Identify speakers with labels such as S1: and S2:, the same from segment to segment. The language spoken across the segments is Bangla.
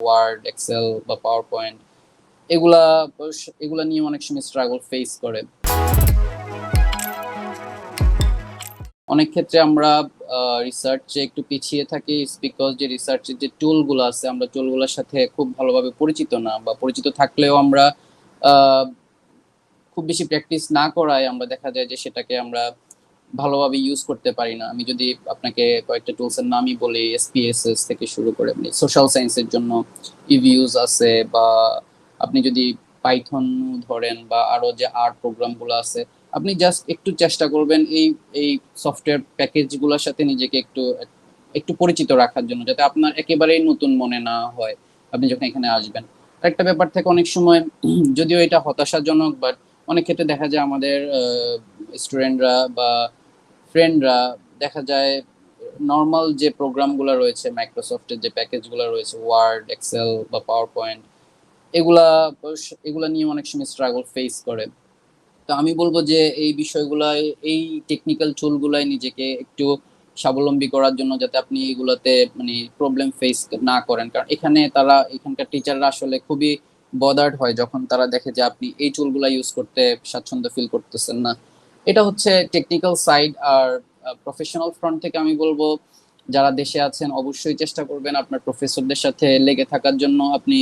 S1: ওয়ার্ড এক্সেল বা পাওয়ার পয়েন্ট এগুলা এগুলা নিয়ে অনেক সময় স্ট্রাগল ফেস করে। অনেক ক্ষেত্রে আমরা রিসার্চে একটু পিছিয়ে থাকি বিকজ যে রিসার্চের যে টুলগুলো আছে, আমরা টুলগুলোর সাথে খুব ভালোভাবে পরিচিত না বা পরিচিত থাকলেও আমরা খুব বেশি প্র্যাকটিস না করায় আমরা দেখা যায় যে সেটাকে আমরা ভালোভাবে ইউজ করতে পারি না। আমি যদি আপনাকে কয়েকটা টুলসের নামই বলি এসপিএসএস থেকে শুরু করে আপনি সোশ্যাল সায়েন্সের জন্য ইভিউজ আছে বা আপনি যদি পাইথন ধরেন বা আরও যে আর্ট প্রোগ্রামগুলো আছে, আপনি জাস্ট একটু চেষ্টা করবেন এই এই সফটওয়্যার প্যাকেজগুলোর সাথে নিজেকে একটু একটু পরিচিত রাখার জন্য, যাতে আপনার একেবারেই নতুন মনে না হয় আপনি যখন এখানে আসবেন। একটা ব্যাপার থেকে অনেক সময় যদিও এটা হতাশাজনক বাট অনেক ক্ষেত্রে দেখা যায় আমাদের স্টুডেন্টরা বা ফ্রেন্ডরা দেখা যায় নর্মাল যে প্রোগ্রামগুলো রয়েছে মাইক্রোসফটের যে প্যাকেজগুলো রয়েছে ওয়ার্ড এক্সেল বা পাওয়ার পয়েন্ট এগুলা এগুলা নিয়ে অনেক সময় স্ট্রাগল ফেস করে। তো আমি বলব যে এই বিষয়গুলাই, এই টেকনিক্যাল টুলগুলাই নিজেকে একটু স্বাবলম্বী করার জন্য যাতে আপনি এগুলোতে মানে প্রবলেম ফেস না করেন। কারণ এখানে তারা, এখানকার টিচাররা আসলে খুবই বদার্ড হয় যখন তারা দেখে যে আপনি এই টুলগুলা ইউজ করতে স্বাচ্ছন্দ্য ফিল করতেছেন না। এটা হচ্ছে টেকনিক্যাল সাইড আর প্রফেশনাল ফ্রন্ট থেকে আমি বলব, যারা দেশে আছেন অবশ্যই চেষ্টা করবেন আপনার প্রফেসরদের সাথে লেগে থাকার জন্য। আপনি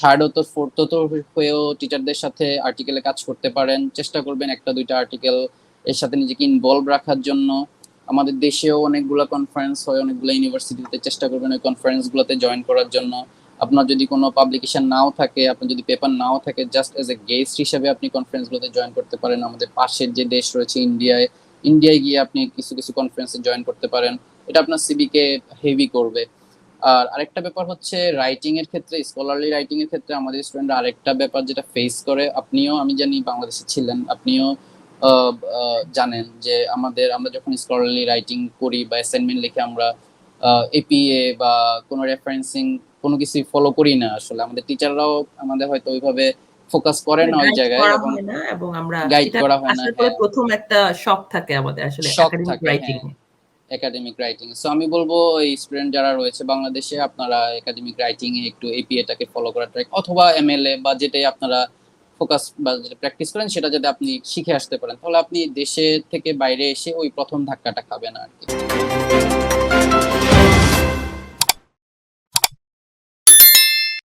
S1: থার্ড তো ফোর্থ তো হয়েও টিচারদের সাথে আর্টিকেলে কাজ করতে পারেন। চেষ্টা করবেন একটা দুইটা আর্টিকেল এর সাথে নিজেকে ইনভলভ রাখার জন্য। আমাদের দেশেও অনেকগুলো কনফারেন্স হয়, অনেকগুলো ইউনিভার্সিটিতে চেষ্টা করবেন ওই কনফারেন্সগুলোতে জয়েন করার জন্য। আপনার যদি কোনো পাবলিকেশন নাও থাকে, আপনার যদি পেপার নাও থাকে জাস্ট এজ এ গেস্ট হিসেবে আপনি কনফারেন্সগুলোতে জয়েন করতে পারেন। আমাদের পাশের যে দেশ রয়েছে ইন্ডিয়ায় ইন্ডিয়ায় গিয়ে আপনি কিছু কিছু কনফারেন্সে জয়েন করতে পারেন। এটা আপনার সিবিকে হেভি করবে। আর আরেকটা ব্যাপার হচ্ছে রাইটিং এর ক্ষেত্রে স্কলারলি রাইটিং এর ক্ষেত্রে আমাদের স্টুডেন্টরা আরেকটা ব্যাপার যেটা ফেস করে, আপনিও, আমি জানি বাংলাদেশে ছিলেন, আপনিও জানেন যে আমাদের, আমরা যখন স্কলারলি রাইটিং করি বা অ্যাসাইনমেন্ট লিখে আমরা এপিএ বা কোনো রেফারেন্সিং কোনো কিছু ফলো করি না। আসলে আমাদের টিচাররাও আমাদের হয়তো ওইভাবে ফোকাস করে না ওই জায়গায় এবং
S2: আমরা
S1: গাইড করা হয় না
S2: পরে
S1: হ্যাঁ।
S2: প্রথম একটা শখ থাকে আমাদের আসলে academic writing.
S1: Academic writing so আমি বলব এই স্টুডেন্ট যারা রয়েছে বাংলাদেশে আপনারা একাডেমিক রাইটিং এ একটু এপিএটাকে ফলো করার ট্রাই অথবা এমএলএ বা যেটাই আপনারা ফোকাস বা যেটা প্র্যাকটিস করেন সেটা যাতে আপনি শিখে আসতে পারেন। তাহলে আপনি দেশে থেকে বাইরে এসে ওই প্রথম ধাক্কাটা খাবেন আর কি।